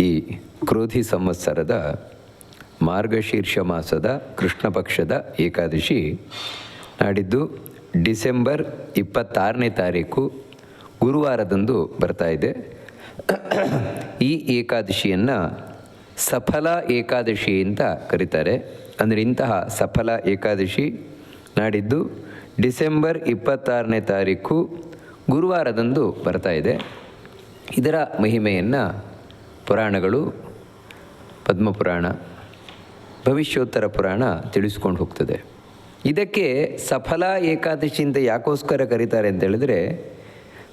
ಈ ಕ್ರೋಧಿ ಸಂವತ್ಸರದ ಮಾರ್ಗಶೀರ್ಷ ಮಾಸದ ಕೃಷ್ಣ ಪಕ್ಷದ ಏಕಾದಶಿ ನಾಡಿದ್ದು ಡಿಸೆಂಬರ್ ಇಪ್ಪತ್ತಾರನೇ ತಾರೀಕು ಗುರುವಾರದಂದು ಬರ್ತಾ ಇದೆ. ಈ ಏಕಾದಶಿಯನ್ನು ಸಫಲ ಏಕಾದಶಿ ಅಂತ ಕರೀತಾರೆ. ಅಂದರೆ ಇಂತಹ ಸಫಲ ಏಕಾದಶಿ ನಾಡಿದ್ದು ಡಿಸೆಂಬರ್ ಇಪ್ಪತ್ತಾರನೇ ತಾರೀಕು ಗುರುವಾರದಂದು ಬರ್ತಾ ಇದೆ. ಇದರ ಮಹಿಮೆಯನ್ನು ಪುರಾಣಗಳು, ಪದ್ಮಪುರಾಣ, ಭವಿಷ್ಯೋತ್ತರ ಪುರಾಣ ತಿಳಿಸ್ಕೊಂಡು ಹೋಗ್ತದೆ. ಇದಕ್ಕೆ ಸಫಲ ಏಕಾದಶಿ ಅಂತ ಯಾಕೋಸ್ಕರ ಕರೀತಾರೆ ಅಂತ ಹೇಳಿದ್ರೆ,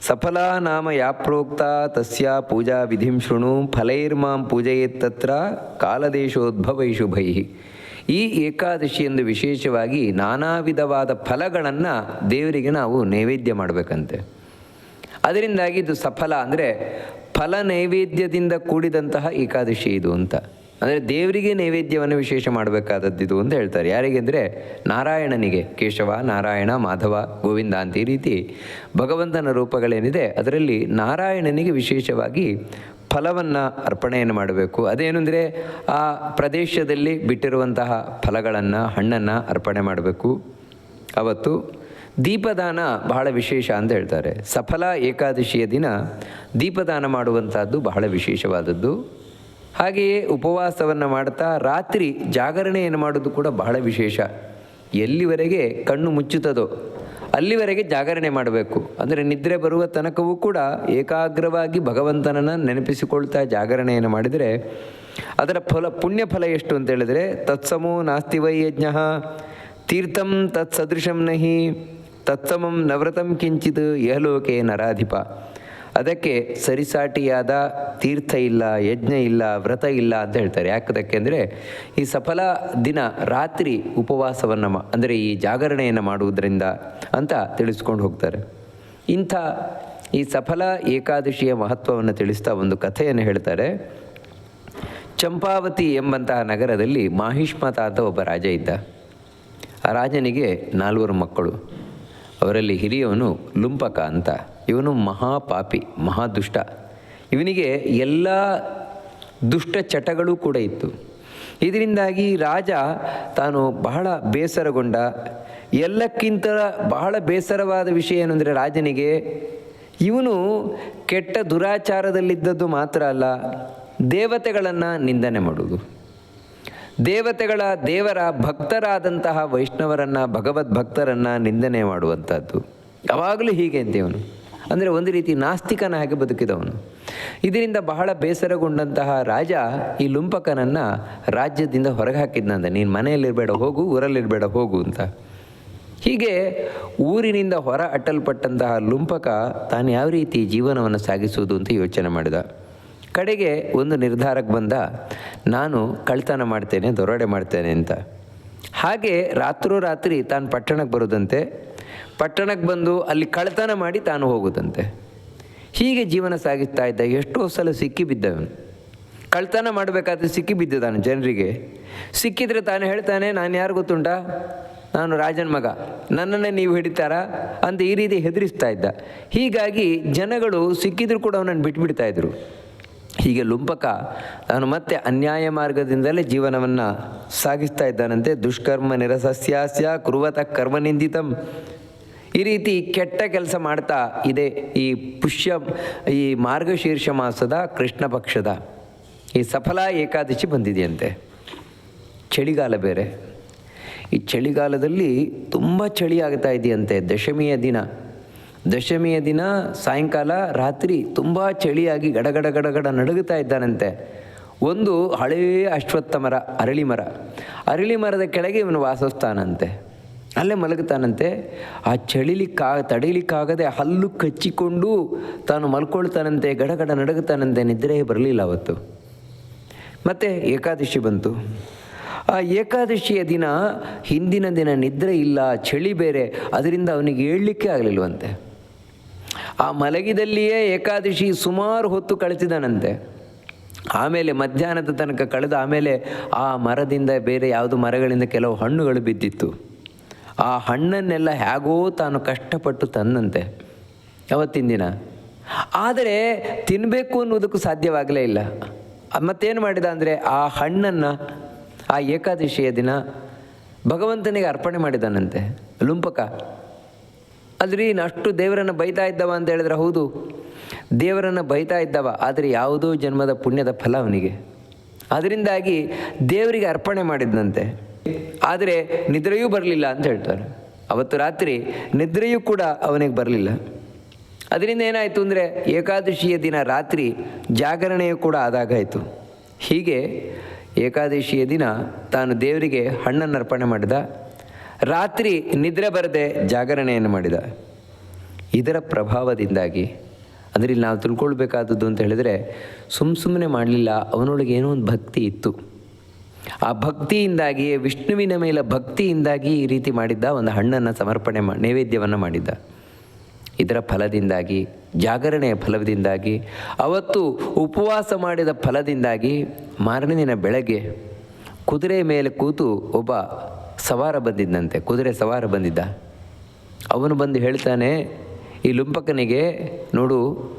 ಸಫಲ ನಾಮ ಯಾಪ್ರೋಕ್ತ ತಸ್ಯ ಪೂಜಾ ವಿಧಿಂ ಶೃಣು ಫಲೈರ್ಮಾಂ ಪೂಜೆಯೇತ್ತತ್ರ ಕಾಲದೇಶೋದ್ಭವೈ ಶುಭೈ. ಈ ಏಕಾದಶಿಯಂದು ವಿಶೇಷವಾಗಿ ನಾನಾ ವಿಧವಾದ ಫಲಗಳನ್ನು ದೇವರಿಗೆ ನಾವು ನೈವೇದ್ಯ ಮಾಡಬೇಕಂತೆ. ಅದರಿಂದಾಗಿ ಇದು ಸಫಲ ಅಂದರೆ ಫಲ ನೈವೇದ್ಯದಿಂದ ಕೂಡಿದಂತಹ ಏಕಾದಶಿ ಇದು ಅಂತ. ಅಂದರೆ ದೇವರಿಗೆ ನೈವೇದ್ಯವನ್ನು ವಿಶೇಷ ಮಾಡಬೇಕಾದದ್ದಿದು ಅಂತ ಹೇಳ್ತಾರೆ. ಯಾರಿಗೆ ಅಂದರೆ ನಾರಾಯಣನಿಗೆ. ಕೇಶವ, ನಾರಾಯಣ, ಮಾಧವ, ಗೋವಿಂದ ಅಂತ ಈ ರೀತಿ ಭಗವಂತನ ರೂಪಗಳೇನಿದೆ, ಅದರಲ್ಲಿ ನಾರಾಯಣನಿಗೆ ವಿಶೇಷವಾಗಿ ಫಲವನ್ನು ಅರ್ಪಣೆಯನ್ನು ಮಾಡಬೇಕು. ಅದೇನು ಅಂದರೆ ಆ ಪ್ರದೇಶದಲ್ಲಿ ಬಿಟ್ಟಿರುವಂತಹ ಫಲಗಳನ್ನು, ಹಣ್ಣನ್ನು ಅರ್ಪಣೆ ಮಾಡಬೇಕು. ಅವತ್ತು ದೀಪದಾನ ಬಹಳ ವಿಶೇಷ ಅಂತ ಹೇಳ್ತಾರೆ. ಸಫಲ ಏಕಾದಶಿಯ ದಿನ ದೀಪದಾನ ಮಾಡುವಂಥದ್ದು ಬಹಳ ವಿಶೇಷವಾದದ್ದು. ಹಾಗೆಯೇ ಉಪವಾಸವನ್ನು ಮಾಡ್ತಾ ರಾತ್ರಿ ಜಾಗರಣೆಯನ್ನು ಮಾಡೋದು ಕೂಡ ಬಹಳ ವಿಶೇಷ. ಎಲ್ಲಿವರೆಗೆ ಕಣ್ಣು ಮುಚ್ಚುತ್ತದೋ ಅಲ್ಲಿವರೆಗೆ ಜಾಗರಣೆ ಮಾಡಬೇಕು. ಅಂದರೆ ನಿದ್ರೆ ಬರುವ ತನಕವೂ ಕೂಡ ಏಕಾಗ್ರವಾಗಿ ಭಗವಂತನನ್ನು ನೆನಪಿಸಿಕೊಳ್ತಾ ಜಾಗರಣೆಯನ್ನು ಮಾಡಿದರೆ ಅದರ ಫಲ ಪುಣ್ಯ ಫಲ ಎಷ್ಟು ಅಂತ ಹೇಳಿದರೆ, ತತ್ಸಮೋ ನಾಸ್ತಿ ವೈ ಯಜ್ಞ ತೀರ್ಥಂ ತತ್ಸದೃಶಂ ನಹಿ ತತ್ಸಮಂ ನವ್ರತಂ ಕಿಂಚಿತ್ ಯಹಲೋಕೆ ನರಾಧಿಪ. ಅದಕ್ಕೆ ಸರಿಸಾಟಿಯಾದ ತೀರ್ಥ ಇಲ್ಲ, ಯಜ್ಞ ಇಲ್ಲ, ವ್ರತ ಇಲ್ಲ ಅಂತ ಹೇಳ್ತಾರೆ. ಯಾಕದಕ್ಕೆ ಅಂದರೆ ಈ ಸಫಲ ದಿನ ರಾತ್ರಿ ಉಪವಾಸವನ್ನು ಅಂದರೆ ಈ ಜಾಗರಣೆಯನ್ನು ಮಾಡುವುದರಿಂದ ಅಂತ ತಿಳಿಸ್ಕೊಂಡು ಹೋಗ್ತಾರೆ. ಇಂಥ ಈ ಸಫಲ ಏಕಾದಶಿಯ ಮಹತ್ವವನ್ನು ತಿಳಿಸ್ತಾ ಒಂದು ಕಥೆಯನ್ನು ಹೇಳ್ತಾರೆ. ಚಂಪಾವತಿ ಎಂಬಂತಹ ನಗರದಲ್ಲಿ ಮಾಹಿಷ್ಮತ ಅಂತ ಒಬ್ಬ ರಾಜ ಇದ್ದ. ಆ ರಾಜನಿಗೆ ನಾಲ್ವರು ಮಕ್ಕಳು. ಅವರಲ್ಲಿ ಹಿರಿಯವನು ಲುಂಪಕ ಅಂತ. ಇವನು ಮಹಾಪಾಪಿ, ಮಹಾದುಷ್ಟ. ಇವನಿಗೆ ಎಲ್ಲ ದುಷ್ಟ ಚಟಗಳು ಕೂಡ ಇತ್ತು. ಇದರಿಂದಾಗಿ ರಾಜ ತಾನು ಬಹಳ ಬೇಸರಗೊಂಡ. ಎಲ್ಲಕ್ಕಿಂತ ಬಹಳ ಬೇಸರವಾದ ವಿಷಯ ಏನಂದರೆ ರಾಜನಿಗೆ ಇವನು ಕೆಟ್ಟ ದುರಾಚಾರದಲ್ಲಿದ್ದದ್ದು ಮಾತ್ರ ಅಲ್ಲ, ದೇವತೆಗಳನ್ನು ನಿಂದನೆ ಮಾಡುವುದು. ದೇವತೆಗಳ ದೇವರ ಭಕ್ತರಾದಂತಹ ವೈಷ್ಣವರನ್ನು ಭಗವದ್ ಭಕ್ತರನ್ನು ನಿಂದನೆ ಮಾಡುವಂಥದ್ದು ಯಾವಾಗಲೂ ಹೀಗೆ ಅಂತ ಇವನು ಅಂದರೆ ಒಂದು ರೀತಿ ನಾಸ್ತಿಕನ ಹಾಗೆ ಬದುಕಿದವನು. ಇದರಿಂದ ಬಹಳ ಬೇಸರಗೊಂಡಂತಹ ರಾಜ ಈ ಲುಂಪಕನನ್ನು ರಾಜ್ಯದಿಂದ ಹೊರಗೆ ಹಾಕಿದ್ನಂದ ನೀನು ಮನೆಯಲ್ಲಿರಬೇಡ, ಹೋಗು, ಊರಲ್ಲಿರಬೇಡ, ಹೋಗು ಅಂತ. ಹೀಗೆ ಊರಿನಿಂದ ಹೊರ ಅಟ್ಟಲ್ಪಟ್ಟಂತಹ ಲುಂಪಕ ತಾನು ಯಾವ ರೀತಿ ಜೀವನವನ್ನು ಸಾಗಿಸುವುದು ಅಂತ ಯೋಚನೆ ಮಾಡಿದ. ಕಡೆಗೆ ಒಂದು ನಿರ್ಧಾರಕ್ಕೆ ಬಂದ, ನಾನು ಕಳ್ತನ ಮಾಡ್ತೇನೆ, ದೊರಡೆ ಮಾಡ್ತೇನೆ ಅಂತ. ಹಾಗೆ ರಾತ್ರೋರಾತ್ರಿ ತಾನು ಪಟ್ಟಣಕ್ಕೆ ಬರೋದಂತೆ, ಪಟ್ಟಣಕ್ಕೆ ಬಂದು ಅಲ್ಲಿ ಕಳ್ತನ ಮಾಡಿ ತಾನು ಹೋಗೋದಂತೆ. ಹೀಗೆ ಜೀವನ ಸಾಗಿಸ್ತಾ ಇದ್ದ ಎಷ್ಟೋ ಸಲ ಸಿಕ್ಕಿ ಬಿದ್ದವನು. ಕಳ್ತನ ಮಾಡಬೇಕಾದ್ರೆ ಸಿಕ್ಕಿ ತಾನು ಜನರಿಗೆ. ಸಿಕ್ಕಿದ್ರೆ ತಾನು ಹೇಳ್ತಾನೆ, ನಾನು ಯಾರು ಗೊತ್ತುಂಟ? ನಾನು ರಾಜನ ಮಗ. ನನ್ನನ್ನೇ ನೀವು ಹಿಡಿತಾರಾ? ಅಂತ ಈ ರೀತಿ ಹೆದರಿಸ್ತಾ ಇದ್ದ. ಹೀಗಾಗಿ ಜನಗಳು ಸಿಕ್ಕಿದ್ರು ಕೂಡ ಅವನನ್ನು ಬಿಟ್ಬಿಡ್ತಾ ಇದ್ರು. ಹೀಗೆ ಲುಂಪಕ ತಾನು ಮತ್ತೆ ಅನ್ಯಾಯ ಮಾರ್ಗದಿಂದಲೇ ಜೀವನವನ್ನು ಸಾಗಿಸ್ತಾ ಇದ್ದಾನಂತೆ. ದುಷ್ಕರ್ಮ, ನಿರಸಸ್ಯಾಸ್ಯ, ಕುರುವತ ಕರ್ಮ ನಿಂದಿತಂ ಈ ರೀತಿ ಕೆಟ್ಟ ಕೆಲಸ ಮಾಡ್ತಾ ಇದೆ ಈ ಪುಷ್ಯ, ಈ ಮಾರ್ಗಶೀರ್ಷ ಮಾಸದ ಕೃಷ್ಣ ಪಕ್ಷದ. ಈ ಸಫಲ ಏಕಾದಶಿ ಬಂದಿದೆಯಂತೆ. ಚಳಿಗಾಲ ಬೇರೆ. ಈ ಚಳಿಗಾಲದಲ್ಲಿ ತುಂಬ ಚಳಿ ಆಗ್ತಾ ಇದೆಯಂತೆ. ದಶಮಿಯ ದಿನ. ದಶಮಿಯ ದಿನ ಸಾಯಂಕಾಲ ರಾತ್ರಿ ತುಂಬ ಚಳಿಯಾಗಿ ಗಡಗಡ ಗಡಗಡ ನಡುಗುತ್ತಾ ಇದ್ದಾನಂತೆ. ಒಂದು ಹಳೆಯ ಅಶ್ವತ್ಥ ಮರ ಅರಳಿ ಮರ ಅರಳಿ ಮರದ ಕೆಳಗೆ ಇವನು ವಾಸಿಸ್ತಾನಂತೆ ಅಲ್ಲೇ ಮಲಗುತ್ತಾನಂತೆ. ಆ ಚಳಿಲಿಕ್ಕಾ, ತಡೀಲಿಕ್ಕಾಗದೆ ಹಲ್ಲು ಕಚ್ಚಿಕೊಂಡು ತಾನು ಮಲ್ಕೊಳ್ತಾನಂತೆ, ಗಡಗಡ ನಡುಗುತ್ತಾನಂತೆ, ನಿದ್ರೆ ಬರಲಿಲ್ಲ ಅವತ್ತು. ಮತ್ತೆ ಏಕಾದಶಿ ಬಂತು. ಆ ಏಕಾದಶಿಯ ದಿನ ಹಿಂದಿನ ದಿನ ನಿದ್ರೆ ಇಲ್ಲ, ಚಳಿ ಬೇರೆ, ಅದರಿಂದ ಅವನಿಗೆ ಹೇಳಲಿಕ್ಕೆ ಆಗಲಿಲ್ವಂತೆ. ಆ ಮಲಗಿದಲ್ಲಿಯೇ ಏಕಾದಶಿ ಸುಮಾರು ಹೊತ್ತು ಕಳಿಸಿದನಂತೆ. ಆಮೇಲೆ ಮಧ್ಯಾಹ್ನದ ತನಕ ಕಳೆದ ಆಮೇಲೆ ಆ ಮರದಿಂದ ಬೇರೆ ಯಾವುದು ಮರಗಳಿಂದ ಕೆಲವು ಹಣ್ಣುಗಳು ಬಿದ್ದಿತ್ತು. ಆ ಹಣ್ಣನ್ನೆಲ್ಲ ಹೇಗೋ ತಾನು ಕಷ್ಟಪಟ್ಟು ತಂದಂತೆ ಅವತ್ತಿನ ದಿನ. ಆದರೆ ತಿನ್ನಬೇಕು ಅನ್ನೋದಕ್ಕೂ ಸಾಧ್ಯವಾಗಲೇ ಇಲ್ಲ. ಮತ್ತೇನು ಮಾಡಿದ ಅಂದರೆ ಆ ಹಣ್ಣನ್ನು ಆ ಏಕಾದಶಿಯ ದಿನ ಭಗವಂತನಿಗೆ ಅರ್ಪಣೆ ಮಾಡಿದನಂತೆ. ಲುಂಪಕ ಇನ್ನು ಅಷ್ಟು ದೇವರನ್ನು ಬೈತಾ ಇದ್ದವ ಅಂತ ಹೇಳಿದ್ರೆ ಹೌದು. ದೇವರನ್ನು ಬೈತಾ ಇದ್ದವ, ಆದರೆ ಯಾವುದೋ ಜನ್ಮದ ಪುಣ್ಯದ ಫಲ ಅವನಿಗೆ. ಅದರಿಂದಾಗಿ ದೇವರಿಗೆ ಅರ್ಪಣೆ ಮಾಡಿದ್ನಂತೆ. ಆದರೆ ನಿದ್ರೆಯೂ ಬರಲಿಲ್ಲ ಅಂತ ಹೇಳ್ತಾರೆ. ಅವತ್ತು ರಾತ್ರಿ ನಿದ್ರೆಯೂ ಕೂಡ ಅವನಿಗೆ ಬರಲಿಲ್ಲ. ಅದರಿಂದ ಏನಾಯಿತು ಅಂದರೆ ಏಕಾದಶಿಯ ದಿನ ರಾತ್ರಿ ಜಾಗರಣೆಯೂ ಕೂಡ ಆದಾಗಾಯಿತು. ಹೀಗೆ ಏಕಾದಶಿಯ ದಿನ ತಾನು ದೇವರಿಗೆ ಹಣ್ಣನ್ನು ಅರ್ಪಣೆ ಮಾಡಿದ. ರಾತ್ರಿ ನಿದ್ರೆ ಬರದೆ ಜಾಗರಣೆಯನ್ನು ಮಾಡಿದ. ಇದರ ಪ್ರಭಾವದಿಂದಾಗಿ, ಅಂದರೆ ಇಲ್ಲಿ ನಾವು ತಿಳ್ಕೊಳ್ಬೇಕಾದದ್ದು ಅಂತ ಹೇಳಿದರೆ ಸುಮ್ಮ ಸುಮ್ಮನೆ ಮಾಡಲಿಲ್ಲ, ಅವನೊಳಗೆ ಏನೋ ಒಂದು ಭಕ್ತಿ ಇತ್ತು. ಆ ಭಕ್ತಿಯಿಂದಾಗಿ ವಿಷ್ಣುವಿನ ಮೇಲೆ ಭಕ್ತಿಯಿಂದಾಗಿ ಈ ರೀತಿ ಮಾಡಿದ್ದ ಒಂದು ಹಣ್ಣನ್ನು ಸಮರ್ಪಣೆ ಮಾ, ನೈವೇದ್ಯವನ್ನು ಮಾಡಿದ್ದ. ಇದರ ಫಲದಿಂದಾಗಿ, ಜಾಗರಣೆಯ ಫಲದಿಂದಾಗಿ, ಅವತ್ತು ಉಪವಾಸ ಮಾಡಿದ ಫಲದಿಂದಾಗಿ ಮಾರನೇ ದಿನ ಬೆಳಗ್ಗೆ ಕುದುರೆ ಮೇಲೆ ಕೂತು ಒಬ್ಬ ಸವಾರ ಬಂದಿದ್ದಂತೆ ಕುದುರೆ ಸವಾರ ಬಂದಿದ್ದ. ಅವನು ಬಂದು ಹೇಳ್ತಾನೆ, ಈ ಲುಂಪಕನಿಗೆ ನೋಡು,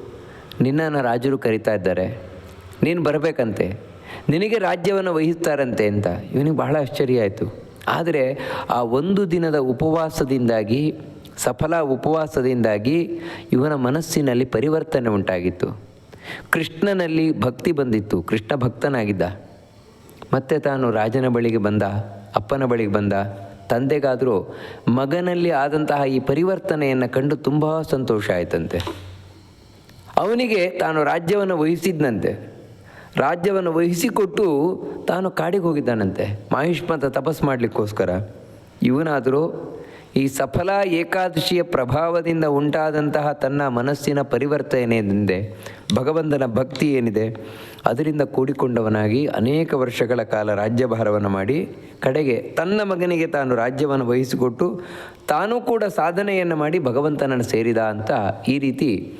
ನಿನ್ನನ್ನು ರಾಜರು ಕರೀತಾ ಇದ್ದಾರೆ. ನೀನು ಬರಬೇಕಂತೆ. ನಿನಗೆ ರಾಜ್ಯವನ್ನು ವಹಿಸ್ತಾರಂತೆ ಅಂತ. ಇವನಿಗೆ ಬಹಳ ಆಶ್ಚರ್ಯ ಆಯಿತು. ಆದರೆ ಆ ಒಂದು ದಿನದ ಉಪವಾಸದಿಂದಾಗಿ, ಸಫಲ ಉಪವಾಸದಿಂದಾಗಿ ಇವನ ಮನಸ್ಸಿನಲ್ಲಿ ಪರಿವರ್ತನೆ ಉಂಟಾಗಿತ್ತು. ಕೃಷ್ಣನಲ್ಲಿ ಭಕ್ತಿ ಬಂದಿತ್ತು. ಕೃಷ್ಣ ಭಕ್ತನಾಗಿದ್ದ. ಮತ್ತೆ ತಾನು ರಾಜನ ಬಳಿಗೆ ಬಂದ. ಅಪ್ಪನ ಬಳಿಗೆ ಬಂದ. ತಂದೆಗಾದರೂ ಮಗನಲ್ಲಿ ಆದಂತಹ ಈ ಪರಿವರ್ತನೆಯನ್ನು ಕಂಡು ತುಂಬ ಸಂತೋಷ ಆಯಿತಂತೆ. ಅವನಿಗೆ ತಾನು ರಾಜ್ಯವನ್ನು ವಹಿಸಿದ್ನಂತೆ. ರಾಜ್ಯವನ್ನು ವಹಿಸಿಕೊಟ್ಟು ತಾನು ಕಾಡಿಗೆ ಹೋಗಿದ್ದಾನಂತೆ. ಮಾಹಿಷ್ಮಂತ ತಪಸ್ ಮಾಡಲಿಕ್ಕೋಸ್ಕರ. ಇವನಾದರೂ ಈ ಸಫಲ ಏಕಾದಶಿಯ ಪ್ರಭಾವದಿಂದ ಉಂಟಾದಂತಹ ತನ್ನ ಮನಸ್ಸಿನ ಪರಿವರ್ತನೆ ಏನಿದೆ ಭಗವಂತನ ಭಕ್ತಿ ಏನಿದೆ? ಅದರಿಂದ ಕೂಡಿಕೊಂಡವನಾಗಿ ಅನೇಕ ವರ್ಷಗಳ ಕಾಲ ರಾಜ್ಯಭಾರವನ್ನು ಮಾಡಿ ಕಡೆಗೆ ತನ್ನ ಮಗನಿಗೆ ತಾನು ರಾಜ್ಯವನ್ನು ವಹಿಸಿಕೊಟ್ಟು ತಾನೂ ಕೂಡ ಸಾಧನೆಯನ್ನು ಮಾಡಿ ಭಗವಂತನನ್ನು ಸೇರಿದ ಅಂತ ಈ ರೀತಿ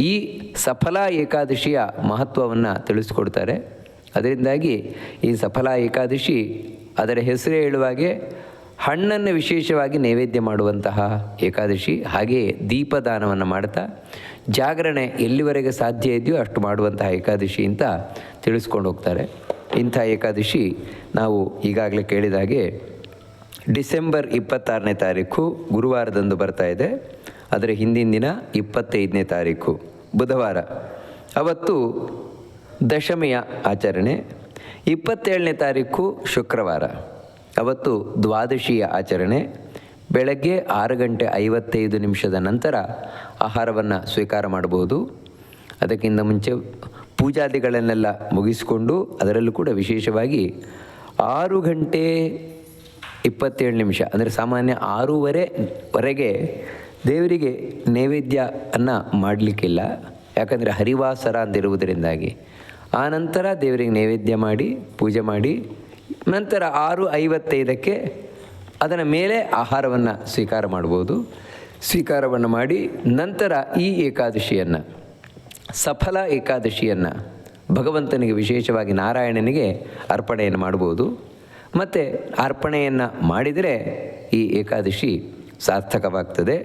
ಈ ಸಫಲ ಏಕಾದಶಿಯ ಮಹತ್ವವನ್ನು ತಿಳಿಸ್ಕೊಡ್ತಾರೆ. ಅದರಿಂದಾಗಿ ಈ ಸಫಲ ಏಕಾದಶಿ ಅದರ ಹೆಸರೇ ಹೇಳುವಾಗೆ ಹಣ್ಣನ್ನು ವಿಶೇಷವಾಗಿ ನೈವೇದ್ಯ ಮಾಡುವಂತಹ ಏಕಾದಶಿ ಹಾಗೆಯೇ ದೀಪದಾನವನ್ನು ಮಾಡ್ತಾ ಜಾಗರಣೆ ಎಲ್ಲಿವರೆಗೆ ಸಾಧ್ಯ ಇದೆಯೋ ಅಷ್ಟು ಮಾಡುವಂತಹ ಏಕಾದಶಿ ಅಂತ ತಿಳಿಸ್ಕೊಂಡು ಹೋಗ್ತಾರೆ. ಇಂಥ ಏಕಾದಶಿ ನಾವು ಈಗಾಗಲೇ ಕೇಳಿದ ಹಾಗೆ ಡಿಸೆಂಬರ್ ಇಪ್ಪತ್ತಾರನೇ ತಾರೀಕು ಗುರುವಾರದಂದು ಬರ್ತಾ ಇದೆ. ಅದರ ಹಿಂದಿನ ದಿನ ಇಪ್ಪತ್ತೈದನೇ ತಾರೀಕು ಬುಧವಾರ. ಅವತ್ತು ದಶಮಿಯ ಆಚರಣೆ, ಇಪ್ಪತ್ತೇಳನೇ ತಾರೀಕು ಶುಕ್ರವಾರ. ಅವತ್ತು ದ್ವಾದಶಿಯ ಆಚರಣೆ. ಬೆಳಗ್ಗೆ ಆರು ಗಂಟೆ ಐವತ್ತೈದು ನಿಮಿಷದ ನಂತರ ಆಹಾರವನ್ನು ಸ್ವೀಕಾರ ಮಾಡಬಹುದು. ಅದಕ್ಕಿಂತ ಮುಂಚೆ ಪೂಜಾದಿಗಳನ್ನೆಲ್ಲ ಮುಗಿಸಿಕೊಂಡು ಅದರಲ್ಲೂ ಕೂಡ ವಿಶೇಷವಾಗಿ ಆರು ಗಂಟೆ ಇಪ್ಪತ್ತೇಳು ನಿಮಿಷ, ಅಂದರೆ ಸಾಮಾನ್ಯ ಆರೂವರೆ ವರೆಗೆ ದೇವರಿಗೆ ನೈವೇದ್ಯ ಅನ್ನ ಮಾಡಲಿಕ್ಕಿಲ್ಲ. ಯಾಕಂದರೆ ಹರಿವಾಸರ ಆ ನಂತರ ದೇವರಿಗೆ ನೈವೇದ್ಯ ಮಾಡಿ, ಪೂಜೆ ಮಾಡಿ ನಂತರ ಆರು ಐವತ್ತೈದಕ್ಕೆ ಅದರ ಮೇಲೆ ಆಹಾರವನ್ನು ಸ್ವೀಕಾರ ಮಾಡ್ಬೋದು. ಸ್ವೀಕಾರವನ್ನು ಮಾಡಿ ನಂತರ ಈ ಏಕಾದಶಿಯನ್ನು, ಸಫಲ ಏಕಾದಶಿಯನ್ನು ಭಗವಂತನಿಗೆ ವಿಶೇಷವಾಗಿ ನಾರಾಯಣನಿಗೆ ಅರ್ಪಣೆಯನ್ನು ಮಾಡ್ಬೋದು. ಮತ್ತು ಅರ್ಪಣೆಯನ್ನು ಮಾಡಿದರೆ ಈ ಏಕಾದಶಿ ಸಾರ್ಥಕವಾಗ್ತದೆ.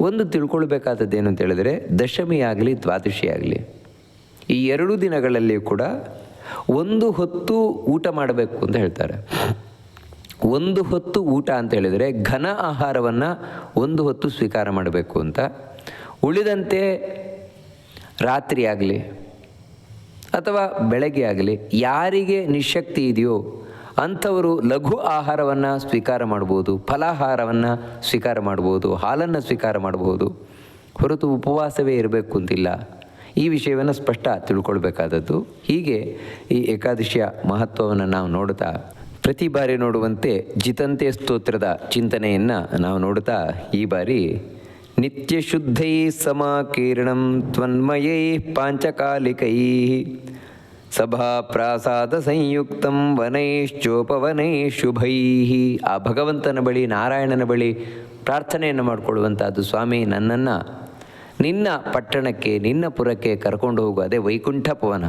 ಒಂದು ತಿಳ್ಕೊಳ್ಬೇಕಾದದ್ದು ಏನು ಅಂತ ಹೇಳಿದರೆ ದಶಮಿ ಆಗಲಿ ಈ ಎರಡು ದಿನಗಳಲ್ಲಿಯೂ ಕೂಡ ಒಂದು ಹೊತ್ತು ಊಟ ಮಾಡಬೇಕು ಅಂತ ಹೇಳ್ತಾರೆ. ಒಂದು ಹೊತ್ತು ಊಟ ಅಂತ ಹೇಳಿದರೆ ಘನ ಆಹಾರವನ್ನು ಒಂದು ಹೊತ್ತು ಸ್ವೀಕಾರ ಮಾಡಬೇಕು ಅಂತ. ಉಳಿದಂತೆ ರಾತ್ರಿ ಆಗಲಿ ಅಥವಾ ಬೆಳಗ್ಗೆ ಆಗಲಿ ಯಾರಿಗೆ ನಿಶಕ್ತಿ ಇದೆಯೋ ಅಂಥವರು ಲಘು ಆಹಾರವನ್ನು ಸ್ವೀಕಾರ ಮಾಡ್ಬೋದು, ಫಲಾಹಾರವನ್ನು ಸ್ವೀಕಾರ ಮಾಡ್ಬೋದು, ಹಾಲನ್ನು ಸ್ವೀಕಾರ ಮಾಡ್ಬೋದು ಹೊರತು ಉಪವಾಸವೇ ಇರಬೇಕು ಅಂತಿಲ್ಲ. ಈ ವಿಷಯವನ್ನು ಸ್ಪಷ್ಟ ತಿಳ್ಕೊಳ್ಬೇಕಾದದ್ದು. ಹೀಗೆ ಈ ಏಕಾದಶಿಯ ಮಹತ್ವವನ್ನು ನಾವು ನೋಡುತ್ತಾ ಪ್ರತಿ ಬಾರಿ ನೋಡುವಂತೆ ಜಿತಂತೆ ಸ್ತೋತ್ರದ ಚಿಂತನೆಯನ್ನು ನಾವು ನೋಡುತ್ತಾ ಈ ಬಾರಿ ನಿತ್ಯ ಶುದ್ಧೈ ಸಮಾಕೀರ್ಣಂ ತ್ವನ್ಮಯೈ ಪಾಂಚಕಾಲಿಕೈ ಸಭಾ ಪ್ರಾಸಾದ ಸಂಯುಕ್ತಂ ವನೈಶ್ಚೋಪವನೈ ಶುಭೈ. ಆ ಭಗವಂತನ ಬಳಿ, ನಾರಾಯಣನ ಬಳಿ ಪ್ರಾರ್ಥನೆಯನ್ನು ಮಾಡಿಕೊಳ್ಳುವಂಥದ್ದು ಸ್ವಾಮಿ ನನ್ನನ್ನು ನಿನ್ನ ಪಟ್ಟಣಕ್ಕೆ, ನಿನ್ನ ಪುರಕ್ಕೆ ಕರ್ಕೊಂಡು ಹೋಗು. ಅದೇ ವೈಕುಂಠ ಪವನ.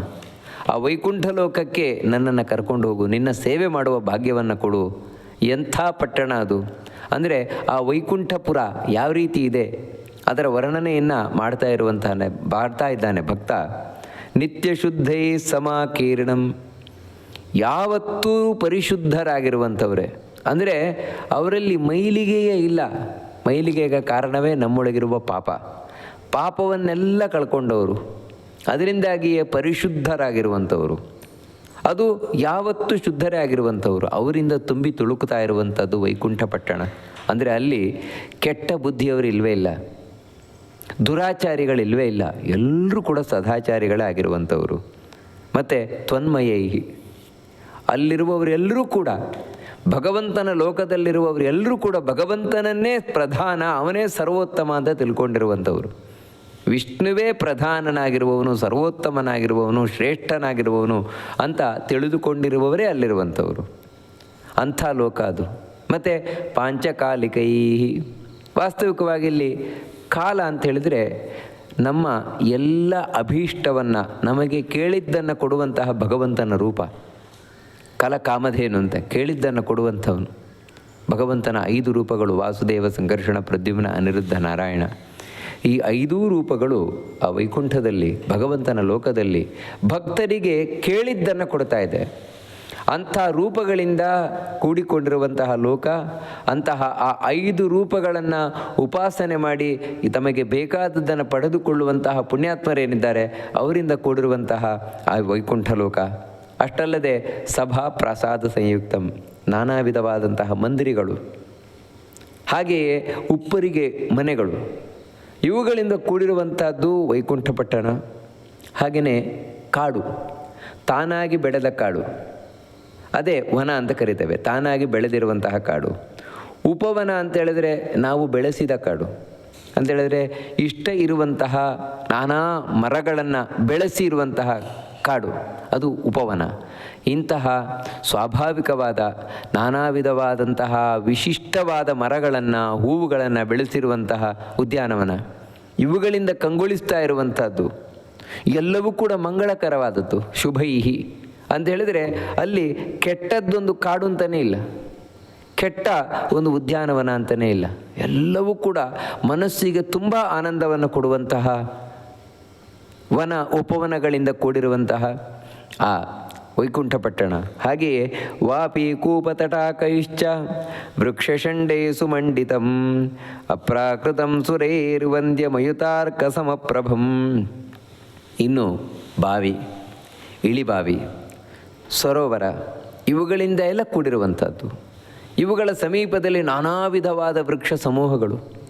ಆ ವೈಕುಂಠ ಲೋಕಕ್ಕೆ ನನ್ನನ್ನು ಕರ್ಕೊಂಡು ಹೋಗು. ನಿನ್ನ ಸೇವೆ ಮಾಡುವ ಭಾಗ್ಯವನ್ನು ಕೊಡು. ಎಂಥ ಪಟ್ಟಣ ಅದು? ಅಂದರೆ ಆ ವೈಕುಂಠಪುರ ಯಾವ ರೀತಿ ಇದೆ? ಅದರ ವರ್ಣನೆಯನ್ನು ಮಾಡ್ತಾ ಇರುವಂತಾನೆ ಬಾಡ್ತಾ ಇದ್ದಾನೆ ಭಕ್ತ. ನಿತ್ಯ ಶುದ್ಧೈ ಸಮಾಕೀರ್ಣಂ. ಯಾವತ್ತೂ ಪರಿಶುದ್ಧರಾಗಿರುವಂಥವ್ರೆ. ಅಂದರೆ ಅವರಲ್ಲಿ ಮೈಲಿಗೆಯೇ ಇಲ್ಲ. ಮೈಲಿಗೆಗೆ ಕಾರಣವೇ ನಮ್ಮೊಳಗಿರುವ ಪಾಪ. ಪಾಪವನ್ನೆಲ್ಲ ಕಳ್ಕೊಂಡವರು, ಅದರಿಂದಾಗಿಯೇ ಪರಿಶುದ್ಧರಾಗಿರುವಂಥವರು. ಅದು ಯಾವತ್ತೂ ಶುದ್ಧರೇ ಆಗಿರುವಂಥವ್ರು. ಅವರಿಂದ ತುಂಬಿ ತುಳುಕುತ್ತಾ ಇರುವಂಥದ್ದು ವೈಕುಂಠ ಪಟ್ಟಣ. ಅಂದರೆ ಅಲ್ಲಿ ಕೆಟ್ಟ ಬುದ್ಧಿಯವರು ಇಲ್ವೇ ಇಲ್ಲ. ದುರಾಚಾರಿಗಳಿಲ್ವೇ ಇಲ್ಲ. ಎಲ್ಲರೂ ಕೂಡ ಸದಾಚಾರಿಗಳೇ ಆಗಿರುವಂಥವರು. ಮತ್ತು ತ್ವನ್ಮಯೈಹಿ. ಅಲ್ಲಿರುವವರೆಲ್ಲರೂ ಕೂಡ, ಭಗವಂತನ ಲೋಕದಲ್ಲಿರುವವರೆಲ್ಲರೂ ಕೂಡ ಭಗವಂತನನ್ನೇ ಪ್ರಧಾನ, ಅವನೇ ಸರ್ವೋತ್ತಮ ಅಂತ ತಿಳ್ಕೊಂಡಿರುವಂಥವ್ರು. ವಿಷ್ಣುವೇ ಪ್ರಧಾನನಾಗಿರುವವನು, ಸರ್ವೋತ್ತಮನಾಗಿರುವವನು, ಶ್ರೇಷ್ಠನಾಗಿರುವವನು ಅಂತ ತಿಳಿದುಕೊಂಡಿರುವವರೇ ಅಲ್ಲಿರುವಂಥವರು. ಅಂಥ ಲೋಕ ಅದು. ಮತ್ತು ಪಾಂಚಕಾಲಿಕೈ ವಾಸ್ತವಿಕವಾಗಿ ಇಲ್ಲಿ ಕಾಲ ಅಂತ ಹೇಳಿದರೆ ನಮ್ಮ ಎಲ್ಲ ಅಭೀಷ್ಟವನ್ನು ನಮಗೆ ಕೇಳಿದ್ದನ್ನು ಕೊಡುವಂತಹ ಭಗವಂತನ ರೂಪ. ಕಲ ಕಾಮಧೇನು ಅಂತ ಕೇಳಿದ್ದನ್ನು ಕೊಡುವಂಥವನು. ಭಗವಂತನ ಐದು ರೂಪಗಳು ವಾಸುದೇವ ಸಂಘರ್ಷಣ ಪ್ರದ್ಯುಮ್ನ, ಅನಿರುದ್ಧ, ನಾರಾಯಣ. ಈ ಐದೂ ರೂಪಗಳು ಆ ವೈಕುಂಠದಲ್ಲಿ, ಭಗವಂತನ ಲೋಕದಲ್ಲಿ ಭಕ್ತರಿಗೆ ಕೇಳಿದ್ದನ್ನು ಕೊಡ್ತಾ ಇದೆ. ಅಂಥ ರೂಪಗಳಿಂದ ಕೂಡಿಕೊಂಡಿರುವಂತಹ ಲೋಕ, ಅಂತಹ ಆ ಐದು ರೂಪಗಳನ್ನು ಉಪಾಸನೆ ಮಾಡಿ ತಮಗೆ ಬೇಕಾದದ್ದನ್ನು ಪಡೆದುಕೊಳ್ಳುವಂತಹ ಪುಣ್ಯಾತ್ಮರೇನಿದ್ದಾರೆ, ಅವರಿಂದ ಕೂಡಿರುವಂತಹ ಆ ವೈಕುಂಠ ಲೋಕ. ಅಷ್ಟಲ್ಲದೆ ಸಭಾ ಪ್ರಸಾದ ಸಂಯುಕ್ತಂ, ನಾನಾ ವಿಧವಾದಂತಹ ಮಂದಿರಗಳು, ಹಾಗೆಯೇ ಉಪ್ಪರಿಗೆ ಮನೆಗಳು. ಇವುಗಳಿಂದ ಕೂಡಿರುವಂಥದ್ದು ವೈಕುಂಠ ಪಟ್ಟಣ. ಹಾಗೆಯೇ ಕಾಡು, ತಾನಾಗಿ ಬೆಳೆದ ಕಾಡು. ಅದೇ ವನ ಅಂತ ಕರಿತೇವೆ, ತಾನಾಗಿ ಬೆಳೆದಿರುವಂತಹ ಕಾಡು. ಉಪವನ ಅಂತ ಹೇಳಿದ್ರೆ ನಾವು ಬೆಳೆಸಿದ ಕಾಡು. ಅಂತ ಹೇಳಿದ್ರೆ ಇಷ್ಟ ಇರುವಂತಹ ನಾನಾ ಮರಗಳನ್ನು ಬೆಳೆಸಿ ಇರುವಂತಹ ಕಾಡು, ಅದು ಉಪವನ. ಇಂತಹ ಸ್ವಾಭಾವಿಕವಾದ ನಾನಾ ವಿಧವಾದಂತಹ ವಿಶಿಷ್ಟವಾದ ಮರಗಳನ್ನು, ಹೂವುಗಳನ್ನು ಬೆಳೆಸಿರುವಂತಹ ಉದ್ಯಾನವನ. ಇವುಗಳಿಂದ ಕಂಗೊಳಿಸ್ತಾ ಇರುವಂಥದ್ದು ಎಲ್ಲವೂ ಕೂಡ ಮಂಗಳಕರವಾದದ್ದು, ಶುಭೈಹಿ. ಅಂತ ಹೇಳಿದರೆ ಅಲ್ಲಿ ಕೆಟ್ಟದ್ದೊಂದು ಕಾಡು ಅಂತಲೇ ಇಲ್ಲ. ಕೆಟ್ಟ ಒಂದು ಉದ್ಯಾನವನ ಅಂತಲೇ ಇಲ್ಲ. ಎಲ್ಲವೂ ಕೂಡ ಮನಸ್ಸಿಗೆ ತುಂಬ ಆನಂದವನ್ನು ಕೊಡುವಂತಹ ವನ ಉಪವನಗಳಿಂದ ಕೂಡಿರುವಂತಹ ಆ ವೈಕುಂಠ ಪಟ್ಟಣ ಹಾಗೆಯೇ ವಾಪಿ ಕೂಪತಟಾಕೈಶ್ಚ ವೃಕ್ಷಷಂಡೇ ಸುಮಂಡಿತಂ ಅಪ್ರಾಕೃತಂ ಮಯುತಾರ್ಕ ಸಮಪ್ರಭಂ. ಇನ್ನು ಬಾವಿ, ಇಳಿಬಾವಿ, ಸರೋವರ, ಇವುಗಳಿಂದ ಎಲ್ಲ ಕೂಡಿರುವಂಥದ್ದು. ಇವುಗಳ ಸಮೀಪದಲ್ಲಿ ನಾನಾ ವಿಧವಾದ ವೃಕ್ಷ ಸಮೂಹಗಳು.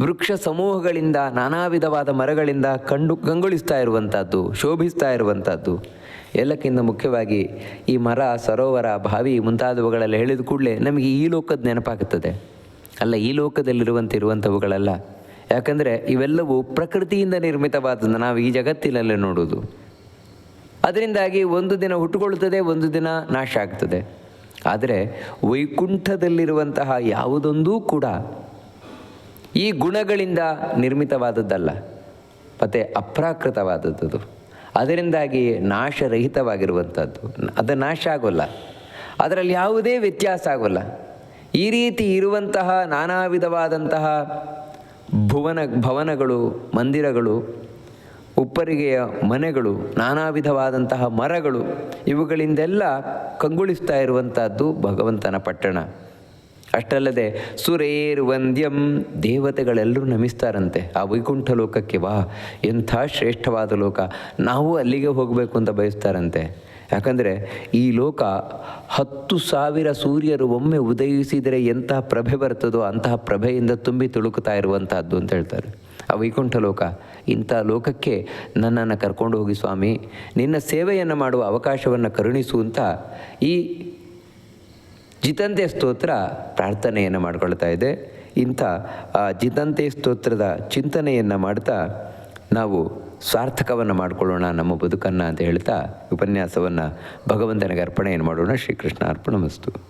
ವೃಕ್ಷ ಸಮೂಹಗಳಿಂದ ನಾನಾ ವಿಧವಾದ ಮರಗಳಿಂದ ಕಂಡು ಕಂಗೊಳಿಸ್ತಾ ಇರುವಂಥದ್ದು, ಶೋಭಿಸ್ತಾ ಇರುವಂಥದ್ದು. ಎಲ್ಲಕ್ಕಿಂತ ಮುಖ್ಯವಾಗಿ ಈ ಮರ, ಸರೋವರ, ಬಾವಿ ಮುಂತಾದವುಗಳೆಲ್ಲ ಹೇಳಿದ ಕೂಡಲೇ ನಮಗೆ ಈ ಲೋಕದ ನೆನಪಾಗುತ್ತದೆ. ಅಲ್ಲ, ಈ ಲೋಕದಲ್ಲಿರುವಂತೆ ಇರುವಂಥವುಗಳಲ್ಲ. ಯಾಕಂದರೆ ಇವೆಲ್ಲವೂ ಪ್ರಕೃತಿಯಿಂದ ನಿರ್ಮಿತವಾದದ್ದು ನಾವು ಈ ಜಗತ್ತಿನಲ್ಲೇ ನೋಡೋದು ಅದರಿಂದಾಗಿ ಒಂದು ದಿನ ಹುಟ್ಟುಕೊಳ್ಳುತ್ತದೆ, ಒಂದು ದಿನ ನಾಶ ಆಗ್ತದೆ. ಆದರೆ ವೈಕುಂಠದಲ್ಲಿರುವಂತಹ ಯಾವುದೊಂದೂ ಕೂಡ ಈ ಗುಣಗಳಿಂದ ನಿರ್ಮಿತವಾದದ್ದಲ್ಲ, ಮತ್ತು ಅಪ್ರಾಕೃತವಾದದ್ದು. ಅದರಿಂದಾಗಿ ನಾಶರಹಿತವಾಗಿರುವಂಥದ್ದು. ಅದು ನಾಶ ಆಗೋಲ್ಲ. ಅದರಲ್ಲಿ ಯಾವುದೇ ವ್ಯತ್ಯಾಸ ಆಗೋಲ್ಲ. ಈ ರೀತಿ ಇರುವಂತಹ ನಾನಾ ವಿಧವಾದಂತಹ ಭುವನ, ಭವನಗಳು, ಮಂದಿರಗಳು, ಉಪ್ಪರಿಗೆಯ ಮನೆಗಳು ನಾನಾ ವಿಧವಾದಂತಹ ಮರಗಳು, ಇವುಗಳಿಂದೆಲ್ಲ ಕಂಗೊಳಿಸ್ತಾ ಇರುವಂಥದ್ದು ಭಗವಂತನ ಪಟ್ಟಣ. ಅಷ್ಟಲ್ಲದೆ ಸುರೇರ್ ವಂದ್ಯಂ ದೇವತೆಗಳೆಲ್ಲರೂ ನಮಿಸ್ತಾರಂತೆ. ಆ ವೈಕುಂಠ ಲೋಕಕ್ಕೆ ವಾ, ಎಂಥ ಶ್ರೇಷ್ಠವಾದ ಲೋಕ. ನಾವು ಅಲ್ಲಿಗೆ ಹೋಗಬೇಕು ಅಂತ ಬಯಸ್ತಾರಂತೆ. ಯಾಕಂದರೆ ಈ ಲೋಕ ಹತ್ತು ಸಾವಿರ ಸೂರ್ಯರು ಒಮ್ಮೆ ಉದಯಿಸಿದರೆ ಎಂತಹ ಪ್ರಭೆ ಬರ್ತದೋ ಅಂತಹ ಪ್ರಭೆಯಿಂದ ತುಂಬಿ ತುಳುಕುತ್ತಾ ಇರುವಂತಹದ್ದು ಅಂತ ಹೇಳ್ತಾರೆ. ಆ ವೈಕುಂಠ ಲೋಕ, ಇಂಥ ಲೋಕಕ್ಕೆ ನನ್ನನ್ನು ಕರ್ಕೊಂಡು ಹೋಗಿ ಸ್ವಾಮಿ, ನಿನ್ನ ಸೇವೆಯನ್ನು ಮಾಡುವ ಅವಕಾಶವನ್ನು ಕರುಣಿಸು ಅಂತ ಈ ಜಿತಂತೆ ಸ್ತೋತ್ರ ಪ್ರಾರ್ಥನೆಯನ್ನು ಮಾಡಿಕೊಳ್ತಾ ಇದೆ. ಇಂಥ, ಆ, ಜಿತಂತೆ ಸ್ತೋತ್ರದ ಚಿಂತನೆಯನ್ನು ಮಾಡ್ತಾ ನಾವು ಸಾರ್ಥಕವನ್ನು ಮಾಡಿಕೊಳ್ಳೋಣ ನಮ್ಮ ಬದುಕನ್ನು ಅಂತ ಹೇಳ್ತಾ ಉಪನ್ಯಾಸವನ್ನು ಭಗವಂತನಿಗೆ ಅರ್ಪಣೆಯನ್ನು ಮಾಡೋಣ. ಶ್ರೀಕೃಷ್ಣ ಅರ್ಪಣ ಮಸ್ತು